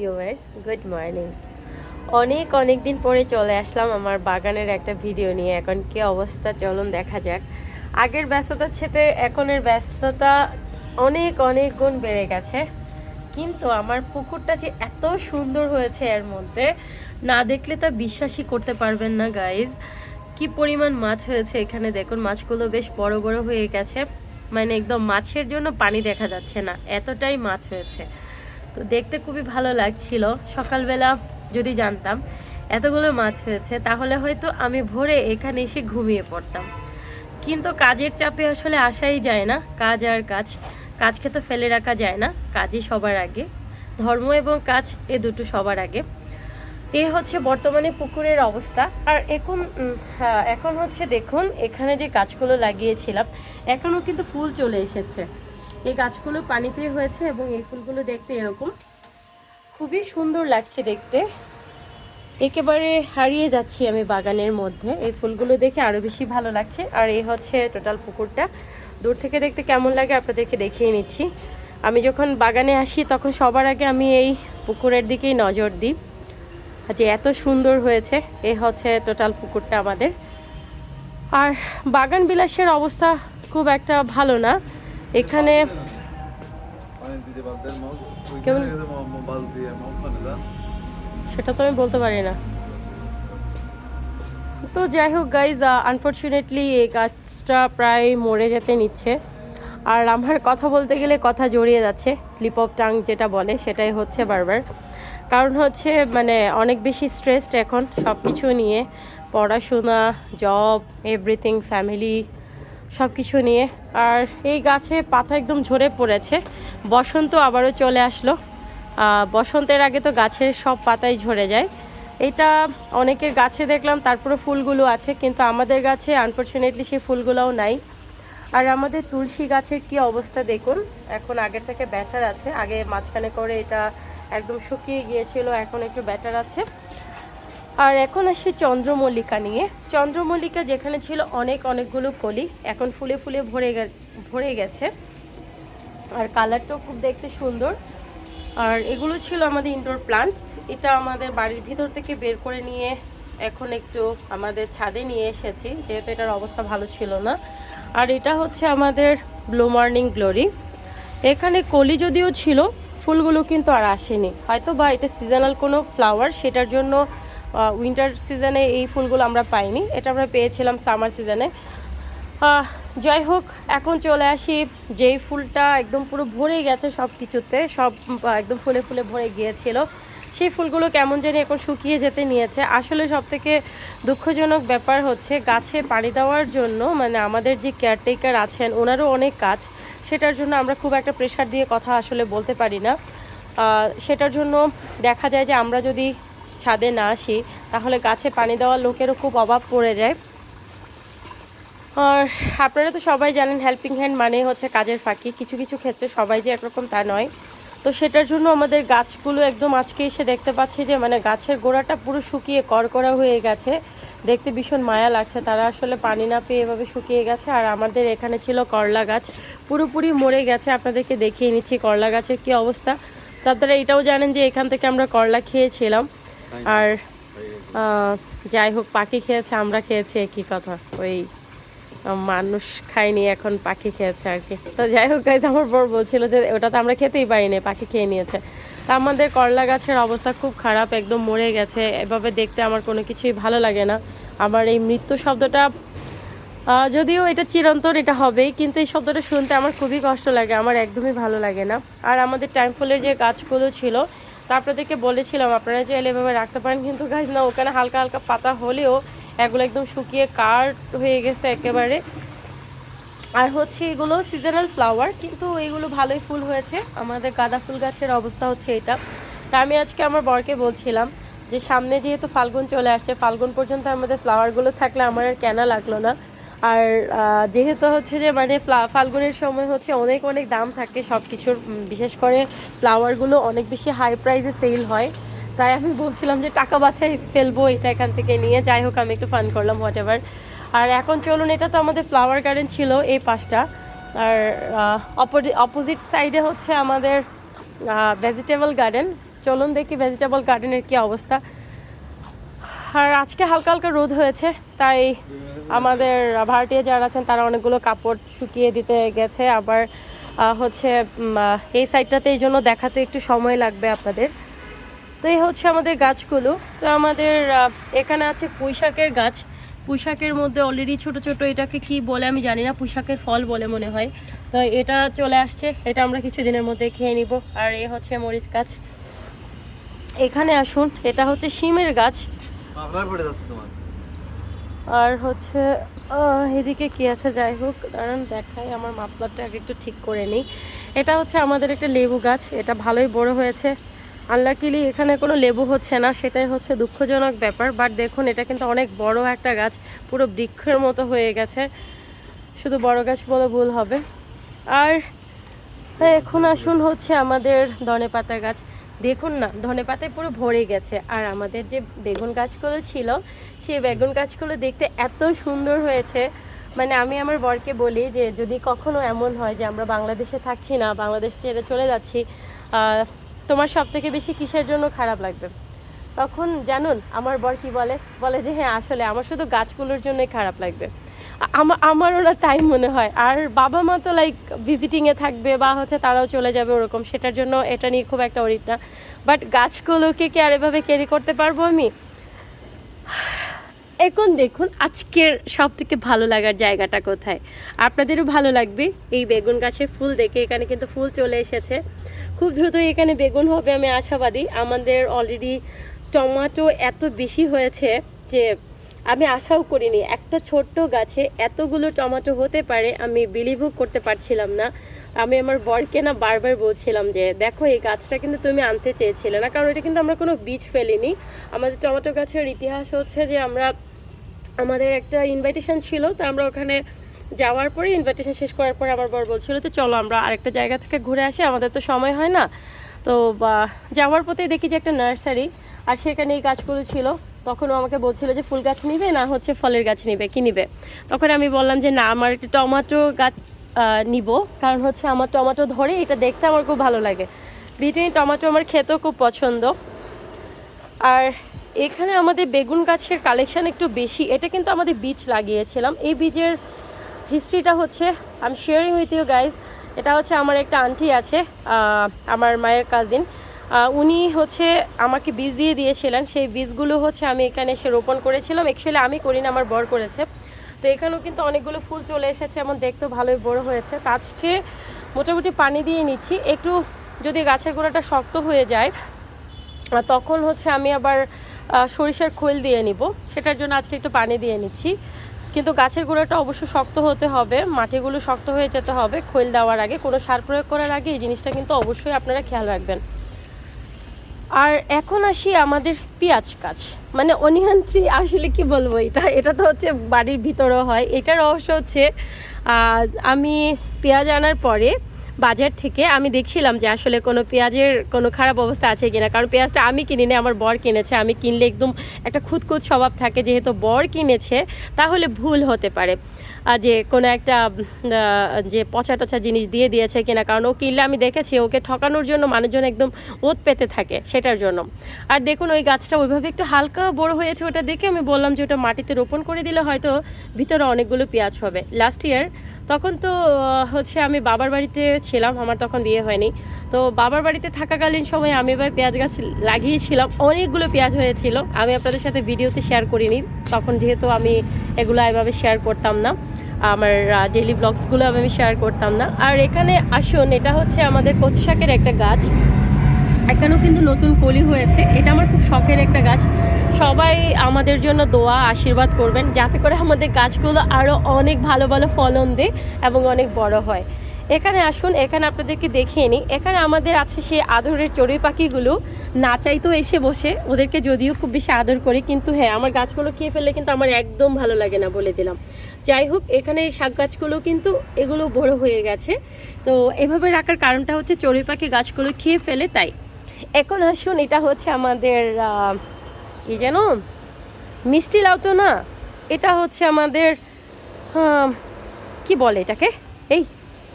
Viewers good morning অনেক অনেক দিন পরে চলে আসলাম আমার বাগানের একটা ভিডিও নিয়ে। এখন কি অবস্থা? চলুন দেখা যাক। আগের ব্যস্ততার সাথে এখনের ব্যস্ততা অনেক অনেক গুণ বেড়ে গেছে। কিন্তু আমার পুকুরটা যে এত সুন্দর হয়েছে এর মধ্যে, না দেখলে তা বিশ্বাসই করতে পারবেন না গাইজ কি পরিমাণ মাছ হয়েছে এখানে? দেখুন, মাছগুলো বেশ বড় বড় হয়ে গেছে। মানে একদম মাছের জন্য পানি দেখা যাচ্ছে না। এতটাই মাছ হয়েছে। তো দেখতে খুবই ভালো লাগছিল। সকালবেলা যদি জানতাম এতগুলো মাছ হয়েছে তাহলে হয়তো আমি ভোরে এখানে এসে ঘুমিয়ে পড়তাম। কিন্তু কাজের চাপে আসলে আসাই যায় না কাজ আর কাজ। কাজকে তো ফেলে রাখা যায় না কাজই সবার আগে। ধর্ম এবং কাজ এ দুটো সবার আগে। এ হচ্ছে বর্তমানে পুকুরের অবস্থা। আর এখন হ্যাঁ, এখন হচ্ছে দেখুন এখানে যে গাছগুলো লাগিয়েছিলাম এখনও কিন্তু ফুল চলে এসেছে। এই গাছগুলো পানিতে হয়েছে এবং এই ফুলগুলো দেখতে এরকম। খুবই সুন্দর লাগছে দেখতে। একেবারে হারিয়ে যাচ্ছি আমি বাগানের মধ্যে। এই ফুলগুলো দেখে আরও বেশি ভালো লাগছে। আর এই হচ্ছে টোটাল পুকুরটা। দূর থেকে দেখতে কেমন লাগে আপনাদেরকে দেখিয়ে নিচ্ছি। আমি যখন বাগানে আসি, তখন সবার আগে আমি এই পুকুরের দিকেই নজর দিই। যে এত সুন্দর হয়েছে। এ হচ্ছে টোটাল পুকুরটা আমাদের। আর বাগান বিলাসের অবস্থা খুব একটা ভালো না। এখানে সেটা তো আমি বলতে পারি না। তো যাই হোক গাইজ আনফর্চুনেটলি এই গাছটা প্রায় মরে যেতে নিচ্ছে। আর আমার কথা বলতে গেলে কথা জড়িয়ে যাচ্ছে স্লিপ অফ টাং যেটা বলে সেটাই হচ্ছে বারবার। কারণ হচ্ছে মানে অনেক বেশি স্ট্রেসড এখন সব কিছু নিয়ে। পড়াশোনা জব এভরিথিং ফ্যামিলি সব কিছু নিয়ে। আর এই গাছে পাতা একদম ঝরে পড়েছে। বসন্ত আবারও চলে আসলো। বসন্তের আগে তো গাছের সব পাতাই ঝরে যায়। এটা অনেকের গাছে দেখলাম তারপরে ফুলগুলো আছে, কিন্তু আমাদের গাছে আনফর্চুনেটলি সেই ফুলগুলোও নাই। আর আমাদের তুলসী গাছের কি অবস্থা দেখুন, এখন আগের থেকে ব্যাটার আছে। আগে মাঝখানে করে এটা একদম শুকিয়ে গিয়েছিল, এখন একটু ব্যাটার আছে। আর এখন আসি চন্দ্রমল্লিকা নিয়ে। চন্দ্রমল্লিকা যেখানে ছিল অনেক অনেকগুলো কলি, এখন ফুলে ফুলে ভরে ভরে গেছে। আর কালারটাও খুব দেখতে সুন্দর। আর এগুলো ছিল আমাদের ইনডোর প্লান্টস এটা আমাদের বাড়ির ভিতর থেকে বের করে নিয়ে এখন একটু আমাদের ছাদে নিয়ে এসেছি। যেহেতু এটার অবস্থা ভালো ছিল না। আর এটা হচ্ছে আমাদের ব্লু মর্নিং গ্লোরি এখানে কলি যদিও ছিল, ফুলগুলো কিন্তু আর আসেনি। হয়তো বা এটা সিজনাল কোনো ফ্লাওয়ার সেটার জন্য উইন্টার সিজনে এই ফুলগুলো আমরা পাইনি। এটা আমরা পেয়েছিলাম সামার সিজনে যাই হোক, এখন চলে আসি। যেই ফুলটা একদম পুরো ভরে গেছে সব কিছুতে সব একদম ফুলে ফুলে ভরে গিয়েছিল। সেই ফুলগুলো কেমন জানি এখন শুকিয়ে যেতে নিয়েছে। আসলে সব থেকে দুঃখজনক ব্যাপার হচ্ছে, গাছে পানি দেওয়ার জন্য মানে আমাদের যে কেয়ারটেকার আছেন, ওনারও অনেক কাজ। সেটার জন্য আমরা খুব একটা প্রেশার দিয়ে কথা আসলে বলতে পারি না। সেটার জন্য দেখা যায় যে আমরা যদি ছাদে না আসি, তাহলে গাছে পানি দেওয়ার লোকেরও খুব অভাব পড়ে যায়। আর আপনারা তো সবাই জানেন হেল্পিং হ্যান্ড মানে হচ্ছে কাজের ফাঁকি। কিছু কিছু ক্ষেত্রে সবাই যে একরকম তা নয়। তো সেটার জন্য আমাদের গাছগুলো একদম আজকে এসে দেখতে পাচ্ছি যে মানে গাছের গোড়াটা পুরো শুকিয়ে করকরা হয়ে গেছে। দেখতে ভীষণ মায়া লাগছে, তারা আসলে পানি না পেয়ে এভাবে শুকিয়ে গেছে। আর আমাদের এখানে ছিল করলা গাছ, পুরোপুরি মরে গেছে। আপনাদেরকে দেখিয়ে নিচ্ছি করলা গাছের কি অবস্থা। তো আপনারা এটাও জানেন যে, এখান থেকে আমরা করলা খেয়েছিলাম। আর যাই হোক, পাখি খেয়েছে, আমরা খেয়েছি একই কথা। ওই মানুষ খায়নি, এখন পাখি খেয়েছে আর কি। তো যাই হোক গাইজ আমার বর বলছিল যে, ওটা তো আমরা খেতেই পারিনি, পাখি খেয়ে নিয়েছে। তা আমাদের করলা গাছের অবস্থা খুব খারাপ, একদম মরে গেছে। এভাবে দেখতে আমার কোনো কিছুই ভালো লাগে না। আমার এই মৃত্যু শব্দটা যদিও এটা চিরন্তন, এটা হবেই, কিন্তু এই শব্দটা শুনতে আমার খুবই কষ্ট লাগে, আমার একদমই ভালো লাগে না। আর আমাদের টাইম ফুলের যে গাছগুলো ছিল তা আপনাদেরকে বলেছিলাম, আপনারা চাইলে এভাবে রাখতে পারেন, কিন্তু গাছ না, ওখানে হালকা হালকা পাতা হলেও এগুলো একদম শুকিয়ে কাঠ হয়ে গেছে একেবারে। আর হচ্ছে এগুলো সিজনাল ফ্লাওয়ার কিন্তু এগুলো ভালোই ফুল হয়েছে। আমাদের গাঁদা ফুল গাছের অবস্থা হচ্ছে এটা। তা আমি আজকে আমার বরকে বলছিলাম যে সামনে যেহেতু ফাল্গুন চলে আসছে, ফাল্গুন পর্যন্ত আমাদের ফ্লাওয়ারগুলো থাকলে আমার আর কেনা লাগল না। আর যেহেতু হচ্ছে যে মানে ফ্লা- ফাল্গুনের সময় হচ্ছে অনেক অনেক দাম থাকে সব কিছুর বিশেষ করে ফ্লাওয়ারগুলো অনেক বেশি হাই প্রাইসে সেল হয়। তাই আমি বলছিলাম যে টাকা বাছাই ফেলব, এটা এখান থেকে নিয়ে যাই হোক, আমি একটু ফান করলাম হোয়াট এভার আর এখন চলুন, এটা তো আমাদের ফ্লাওয়ার গার্ডেন ছিল এই পাশটা। আর অপোজিট সাইডে হচ্ছে আমাদের ভেজিটেবল গার্ডেন চলুন দেখি ভেজিটেবল গার্ডেনের কি অবস্থা। আর আজকে হালকা হালকা রোদ হয়েছে, তাই আমাদের ভাড়াটিয়া যারা আছেন, তারা অনেকগুলো কাপড় শুকিয়ে দিতে গেছে। আবার হচ্ছে এই সাইডটাতে এই জন্য দেখাতে একটু সময় লাগবে আপনাদের। তো এই হচ্ছে আমাদের গাছগুলো। তো আমাদের এখানে আছে পুঁইশাকের গাছ। পুঁইশাকের মধ্যে অলরেডি ছোট ছোট, এটাকে কি বলে আমি জানি না। পুঁইশাকের ফল বলে মনে হয়। তো এটা চলে আসছে। এটা আমরা কিছুদিনের মধ্যে খেয়ে নিব। আর এ হচ্ছে মরিচ গাছ। এখানে আসুন। এটা হচ্ছে শিমের গাছ মাফলার পড়ে যাচ্ছে তোমার আর হচ্ছে এদিকে কি আছে? যাই হোক, দাঁড়ান, দেখাই। আমার মাপলারটা আগে একটু ঠিক করে নিই। এটা হচ্ছে আমাদের একটা লেবু গাছ। এটা ভালোই বড় হয়েছে। আনলাকিলি এখানে কোনো লেবু হচ্ছে না। সেটাই হচ্ছে দুঃখজনক ব্যাপার। বাট দেখুন, এটা কিন্তু অনেক বড় একটা গাছ। পুরো বৃক্ষের মতো হয়ে গেছে। শুধু বড় গাছ বলে ভুল হবে। আর এখন আসুন হচ্ছে আমাদের ধনে পাতা গাছ। দেখুন না ধনে পাতায় পুরো ভরে গেছে। আর আমাদের যে বেগুন গাছগুলো ছিল, সেই বেগুন গাছগুলো দেখতে এত সুন্দর হয়েছে। মানে আমি আমার বরকে বলি যে, যদি কখনো এমন হয় যে, আমরা বাংলাদেশে থাকছি না, বাংলাদেশ ছেড়ে চলে যাচ্ছি তোমার সব থেকে বেশি কিসের জন্য খারাপ লাগবে? তখন জানুন, আমার বর কি বলে? বলে যে হ্যাঁ আসলে আমার শুধু গাছগুলোর জন্যই খারাপ লাগবে। আ- আমা, আমারও না তাই মনে হয়। আর বাবা মা তো লাইক ভিজিটিংয়ে থাকবে বা হচ্ছে তারাও চলে যাবে ওরকম, সেটার জন্য এটা নিয়ে খুব একটা অরিত না। বাট গাছগুলোকে কি আর এভাবে ক্যারি করতে পারব আমি? এখন দেখুন আজকের সব থেকে ভালো লাগার জায়গাটা কোথায়। আপনাদেরও ভালো লাগবে এই বেগুন গাছের ফুল দেখে, এখানে কিন্তু ফুল চলে এসেছে। খুব দ্রুত এখানে বেগুন হবে, আমি আশাবাদী। আমাদের অলরেডি টমাটো এত বেশি হয়েছে যে আমি আশাও করিনি, একটা ছোট্ট গাছে এতগুলো টমেটো হতে পারে আমি বিলিভও করতে পারছিলাম না। আমি আমার বরকে না বারবার বলছিলাম যে, দেখো, এই গাছটা কিন্তু তুমি আনতে চেয়েছিলে না, কারণ এটা কিন্তু আমরা কোনো বীজ ফেলিনি। আমাদের টমেটো গাছের ইতিহাস হচ্ছে যে, আমরা, আমাদের একটা ইনভাইটেশন ছিল, তো আমরা ওখানে যাওয়ার পরে ইনভাইটেশন শেষ করার পরে আমার বর বলছিল, তো চলো আমরা আরেকটা জায়গা থেকে ঘুরে আসি, আমাদের তো সময় হয় না। তো যাওয়ার পথে দেখি যে একটা নার্সারি, আর সেখানে এই গাছগুলো ছিল। তখন আমাকে বলছিল যে ফুল গাছ নিবে না হচ্ছে ফলের গাছ নিবে, কি নিবে? তখন আমি বললাম যে না, আমার একটু টমেটো গাছ নিব। কারণ হচ্ছে আমার টমেটো ধরে এটা দেখতে আমার খুব ভালো লাগে। বিটুইন টমেটো আমার খেতেও খুব পছন্দ। আর এখানে আমাদের বেগুন গাছের কালেকশান একটু বেশি। এটা কিন্তু আমাদের বীজ লাগিয়েছিলাম। এই বীজের হিস্ট্রিটা হচ্ছে I am sharing with you guys এটা হচ্ছে আমার একটা আন্টি আছে আমার মায়ের কাজিন উনি হচ্ছে আমাকে বীজ দিয়ে দিয়েছিলেন। সেই বীজগুলো হচ্ছে আমি এখানে এসে রোপণ করেছিলাম। অ্যাকচুয়ালি আমি করি না আমার বর করেছে। তো এখানেও কিন্তু অনেকগুলো ফুল চলে এসেছে এবং দেখতেও ভালোই বড় হয়েছে। আজকে মোটামুটি পানি দিয়ে নিচ্ছি। একটু যদি গাছের গোড়াটা শক্ত হয়ে যায় তখন হচ্ছে আমি আবার সরিষার খোল দিয়ে নিব। সেটার জন্য আজকে একটু পানি দিয়ে নিচ্ছি। কিন্তু গাছের গোড়াটা অবশ্য শক্ত হতে হবে, মাটিগুলো শক্ত হয়ে যেতে হবে খোল দেওয়ার আগে। কোনো সার প্রয়োগ করার আগে এই জিনিসটা কিন্তু অবশ্যই আপনারা খেয়াল রাখবেন। আর এখন আসি আমাদের পেঁয়াজ গাছ মানে অনিয়ন ট্রি আসলে কি বলব এটা? এটা তো হচ্ছে বাড়ির ভিতরেও হয়। এটা রহস্য হচ্ছে আমি পেঁয়াজ আনার পরে বাজার থেকে আমি দেখছিলাম যে আসলে কোনো পেঁয়াজের কোনো খারাপ অবস্থা আছে কিনা। কারণ পেঁয়াজটা আমি কিনি কিনিনি, আমার বর কিনেছে। আমি কিনলে একদম একটা খুঁতখুত স্বভাব থাকে। যেহেতু বর কিনেছে, তাহলে ভুল হতে পারে। যে কোনো একটা যে পচা টচা জিনিস দিয়ে দিয়েছে কিনা, কারণ ও কিনলে আমি দেখেছি ওকে ঠকানোর জন্য মানুষজন একদম ওত পেতে থাকে সেটার জন্য। আর দেখুন ওই গাছটা ওইভাবে একটু হালকা বড় হয়েছে ওটা দেখে আমি বললাম যে ওটা মাটিতে রোপণ করে দিলে হয়তো ভিতরে অনেকগুলো পেঁয়াজ হবে। লাস্ট ইয়ার তখন তো হচ্ছে আমি বাবার বাড়িতে ছিলাম, আমার তখন বিয়ে হয়নি। তো বাবার বাড়িতে থাকাকালীন সময় আমি এবার পেঁয়াজ গাছ লাগিয়েছিলাম, অনেকগুলো পেঁয়াজ হয়েছিল। আমি আপনাদের সাথে ভিডিওতে শেয়ার করিনি, তখন যেহেতু আমি এগুলো এভাবে শেয়ার করতাম না, আমার ডেলি ব্লগসগুলো আমি শেয়ার করতাম না। আর এখানে আসুন, এটা হচ্ছে আমাদের কচু শাকের একটা গাছ। এখানেও কিন্তু নতুন কলি হয়েছে। এটা আমার খুব শখের একটা গাছ। সবাই আমাদের জন্য দোয়া, আশীর্বাদ করবেন যাতে করে আমাদের গাছগুলো আরও অনেক ভালো ভালো ফলন দেয় এবং অনেক বড় হয়। এখানে আসুন, এখানে আপনাদেরকে দেখিয়ে নিই। এখানে আমাদের আছে সেই আদরের চড়ুই পাখিগুলো। না চাইতেও এসে বসে, ওদেরকে যদিও খুব বেশি আদর করি, কিন্তু হ্যাঁ আমার গাছগুলো খেয়ে ফেললে কিন্তু আমার একদম ভালো লাগে না বলে দিলাম। যাই হোক, এখানে এই শাক গাছগুলো কিন্তু এগুলো বড় হয়ে গেছে। তো এভাবে রাখার কারণটা হচ্ছে চড়ুই পাখি গাছগুলো খেয়ে ফেলে, তাই এখন আসুন এটা হচ্ছে আমাদের কি যেন? মিষ্টি লাউ তো না এটা হচ্ছে আমাদের কি বলে এটাকে? এই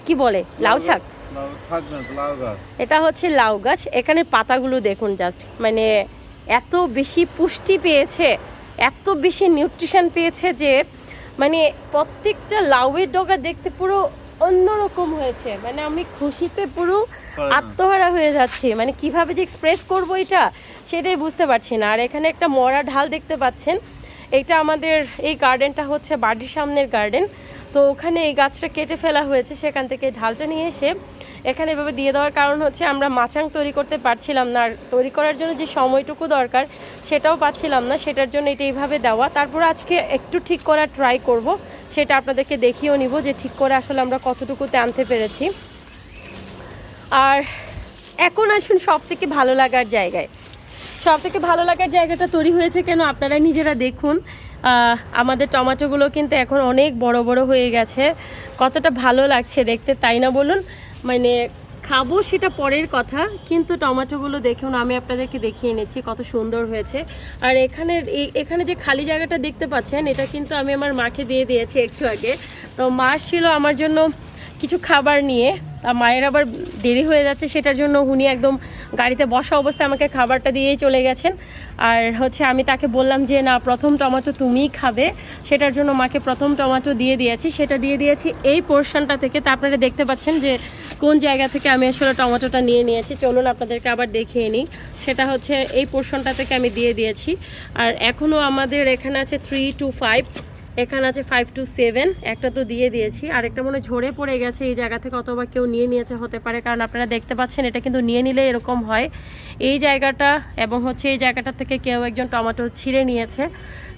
কি বলে? লাউ শাক? এটা হচ্ছে লাউ গাছ। এখানে পাতাগুলো দেখুন জাস্ট মানে এত বেশি পুষ্টি পেয়েছে এত বেশি নিউট্রিশন পেয়েছে যে মানে প্রত্যেকটা লাউয়ের ডগা দেখতে পুরো অন্যরকম হয়েছে। মানে আমি খুশিতে পুরো আত্মহারা হয়ে যাচ্ছি। মানে কীভাবে যে এক্সপ্রেস করব এটা সেটাই বুঝতে পারছি না। আর এখানে একটা মরা ঢাল দেখতে পাচ্ছেন। এটা আমাদের এই গার্ডেনটা হচ্ছে বাড়ির সামনের গার্ডেন তো ওখানে এই গাছটা কেটে ফেলা হয়েছে সেখান থেকে ঢালটা নিয়ে এসে এখানে এভাবে দিয়ে দেওয়ার কারণ হচ্ছে আমরা মাচাং তৈরি করতে পারছিলাম না। আর তৈরি করার জন্য যে সময়টুকু দরকার সেটাও পাচ্ছিলাম না। সেটার জন্য এটা এইভাবে দেওয়া। তারপর আজকে একটু ঠিক করার ট্রাই করব। সেটা আপনাদেরকে দেখিয়েও নিব যে ঠিক করে আসলে আমরা কতটুকুতে আনতে পেরেছি। আর এখন আসুন সব থেকে ভালো লাগার জায়গায়। সব থেকে ভালো লাগার জায়গাটা তৈরি হয়েছে কেন আপনারা নিজেরা দেখুন। আমাদের টমেটোগুলো কিন্তু এখন অনেক বড় বড় হয়ে গেছে। কতটা ভালো লাগছে দেখতে, তাই না বলুন? মানে খাব সেটা পরের কথা, কিন্তু টমেটোগুলো দেখুন, আমি আপনাদেরকে দেখিয়ে এনেছি, কত সুন্দর হয়েছে। আর এখানে এখানে যে খালি জায়গাটা দেখতে পাচ্ছেন, এটা কিন্তু আমি আমার মাকে দিয়ে দিয়েছি একটু আগে। তো মা ছিল আমার জন্য কিছু খাবার নিয়ে মায়ের আবার দেরি হয়ে যাচ্ছে, সেটার জন্য উনি একদম গাড়িতে বসা অবস্থায় আমাকে খাবারটা দিয়েই চলে গেছেন। আর হচ্ছে আমি তাকে বললাম যে, না, প্রথম টমেটো তুমিই খাবে। সেটার জন্য মাকে প্রথম টমেটো দিয়ে দিয়েছি। সেটা দিয়ে দিয়েছি। এই পোর্শনটা থেকে তা আপনারা দেখতে পাচ্ছেন যে, কোন জায়গা থেকে আমি আসলে টমেটোটা নিয়ে নিয়েছি। চলুন আপনাদেরকে আবার দেখিয়ে নিই। সেটা হচ্ছে এই পোর্শনটা থেকে আমি দিয়ে দিয়েছি। আর এখনও আমাদের এখানে আছে থ্রি টু ফাইভ এখানে আছে ফাইভ টু সেভেন একটা তো দিয়ে দিয়েছি। আর একটা মনে ঝরে পড়ে গেছে এই জায়গা থেকে, অথবা কেউ নিয়ে নিয়েছে হতে পারে, কারণ আপনারা দেখতে পাচ্ছেন এটা কিন্তু নিয়ে নিলে এরকম হয়। এই জায়গাটা এবং হচ্ছে এই জায়গাটা থেকে কেউ একজন টমেটো ছিঁড়ে নিয়েছে।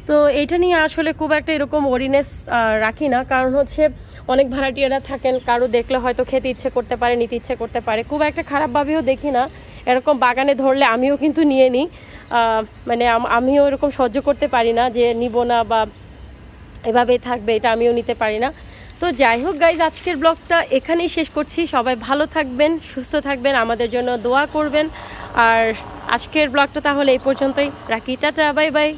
তো এটা নিয়ে আসলে খুব একটা এরকম ওরিনেস রাখি না, কারণ হচ্ছে অনেক ভাড়াটিয়ারা থাকেন, কারও দেখলে হয়তো খেতে ইচ্ছে করতে পারে, নিতে ইচ্ছে করতে পারে। খুব একটা খারাপভাবেও দেখি না, এরকম বাগানে ধরলে আমিও কিন্তু নিয়ে নিই। মানে আমিও এরকম সহ্য করতে পারি না যে নিব না বা এভাবেই থাকবে, এটা আমিও নিতে পারি না। তো যাই হোক গাইজ আজকের ব্লগটা এখানেই শেষ করছি। সবাই ভালো থাকবেন, সুস্থ থাকবেন, আমাদের জন্য দোয়া করবেন। আর আজকের ব্লগটা তাহলে এই পর্যন্তই। রাখি, টাটা বাই বাই